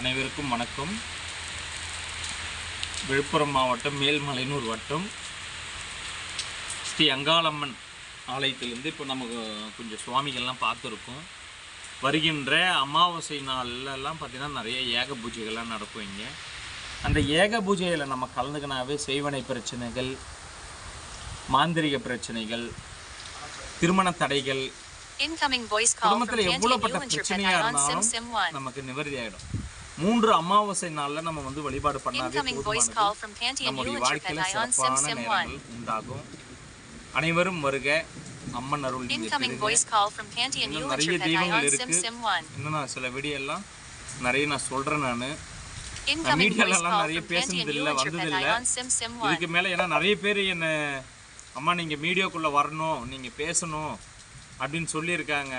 அனைவருக்கும் வணக்கம். விழுப்புரம் மாவட்டம் மேல்மலையனூர் வட்டம். ஸ்ரீ அங்காளம்மன் ஆலயத்திலேருந்து இப்போ நமக்கு கொஞ்சம் சுவாமிகள்லாம் பார்த்துருக்கோம். வருகின்ற அமாவாசை நாள்லலாம் பார்த்திங்கன்னா நிறைய ஏக பூஜைகள்லாம் நடக்கும் இங்கே. அந்த ஏக பூஜையில் நம்ம கலந்துக்கினாவே செய்வனை பிரச்சனைகள் மாந்திரிக பிரச்சனைகள் திருமண தடைகள் குடும்பத்தில் எவ்வளோப்பட்ட பிரச்சனையாக இருந்தாலும் Sim 1. நமக்கு நிவர்த்தி ஆகிடும் மூன்று அமாவாசை நாளில் நம்ம வந்து வழிபாடு பண்ணாவே நம்முடைய வாழ்க்கையில் சிறப்பான Sim 1. நேரங்கள் உண்டாகும் அனைவரும் வருக அம்மன் அருள் இன்னும் நிறைய தெய்வங்கள் இருக்கு Sim 1. இன்னும் நான் சில வீடியோ எல்லாம் நிறைய நான் சொல்றேன் நான் Incoming மீடியால voice எல்லாம் call நிறைய பேசுனது இல்ல, வந்தது இல்ல. on Sim Sim 1. இதுக்கு மேலே ஏன்னா நிறைய பேர் என்ன அம்மா நீங்கள் மீடியாக்குள்ளே வரணும் நீங்கள் பேசணும் அப்படின்னு சொல்லியிருக்காங்க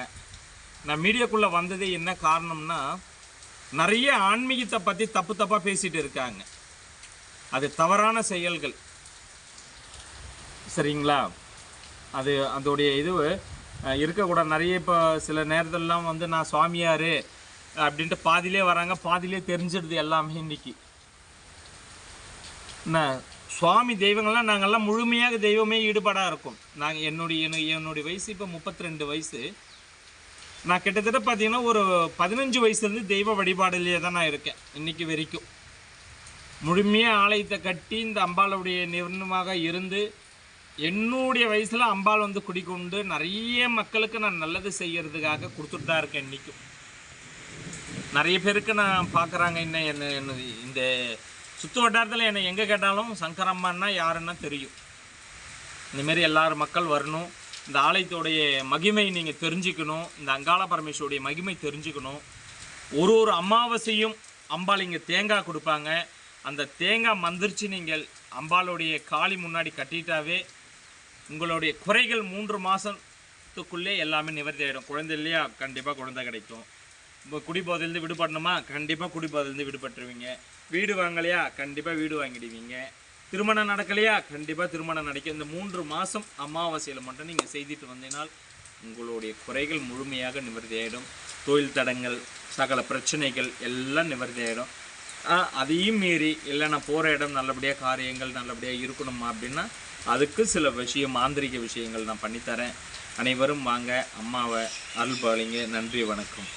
நான் மீடியாக்குள்ளே வந்ததே என்ன காரணம்னா நிறைய ஆன்மீகத்தை பற்றி தப்பு தப்பாக பேசிகிட்டு இருக்காங்க. அது தவறான செயல்கள். சரிங்களா? அது அதோடைய இது இருக்கக்கூடாது நிறைய இப்போ சில நேரத்திலலாம் வந்து நான் சுவாமியார் அப்படின்ட்டு பாதியிலே வராங்க. பாதியிலே தெரிஞ்சிடுது எல்லாமே இன்னைக்கு. என்ன? சுவாமி தெய்வங்கள்லாம் நாங்கள்லாம் முழுமையாக தெய்வமே ஈடுபாடாக இருக்கும். நாங்கள் என்னுடைய என்னுடைய வயசு இப்போ முப்பத்தி ரெண்டு வயசு. நான் கிட்டத்தட்ட பார்த்தீங்கன்னா ஒரு பதினஞ்சு வயசுலேருந்து தெய்வ வழிபாடுலேயே தான் நான் இருக்கேன் இன்னைக்கு வரைக்கும். முழுமையாக ஆலயத்தை கட்டி இந்த அம்பாளுடைய நிர்ணயமாக இருந்து என்னுடைய வயசில் அம்பாள் வந்து குடிக்கொண்டு நிறைய மக்களுக்கு நான் நல்லது செய்கிறதுக்காக கொடுத்துட்டு தான் இருக்கேன் இன்றைக்கும் நிறைய பேருக்கு நான் பார்க்குறாங்க என்ன என்ன என்ன இந்த சுற்று வட்டாரத்தில் என்னை எங்கே கேட்டாலும் சங்கரம்மான்னா யாருன்னா தெரியும். இந்தமாரி எல்லாரும் மக்கள் வரணும். இந்த ஆலயத்தோடைய மகிமை நீங்கள் தெரிஞ்சுக்கணும். இந்த அங்காள பரமேஸ்வருடைய மகிமை தெரிஞ்சுக்கணும். ஒரு ஒரு அமாவாசையும் அம்பாள் இங்கே தேங்காய் கொடுப்பாங்க. அந்த தேங்காய் மந்திரிச்சு நீங்கள் அம்பாளுடைய காளி முன்னாடி கட்டிட்டாவே உங்களுடைய குறைகள் மூன்று மாதத்துக்குள்ளே எல்லாமே நிவர்த்தி ஆகிடும் குழந்தை இல்லையா? கண்டிப்பாக குழந்தை கிடைக்கும். இப்போ குடிபோதையிலேருந்து விடுபடணுமா? கண்டிப்பாக குடிபோதையிலேருந்து விடுபட்டுருவீங்க. வீடு வாங்கலையா? கண்டிப்பாக வீடு வாங்கிடுவீங்க. திருமணம் நடக்கலையா? கண்டிப்பாக திருமணம் நடக்கும் இந்த மூன்று மாதம் அமாவாசையில் மட்டும் நீங்கள் செய்துட்டு வந்தீங்கனால் உங்களுடைய குறைகள் முழுமையாக நிவர்த்தியாயிடும். தொழில் தடங்கள் சகல பிரச்சனைகள் எல்லாம் நிவர்த்தியாயிடும். அதையும் மீறி இல்லை நான் போகிற இடம் நல்லபடியாக காரியங்கள் நல்லபடியாக இருக்கணுமா அப்படின்னா அதுக்கு சில விஷயம் மாந்திரிக விஷயங்கள் நான் பண்ணித்தரேன். அனைவரும் வாங்க அம்மாவை அருள் பாலிங்க நன்றி வணக்கம்.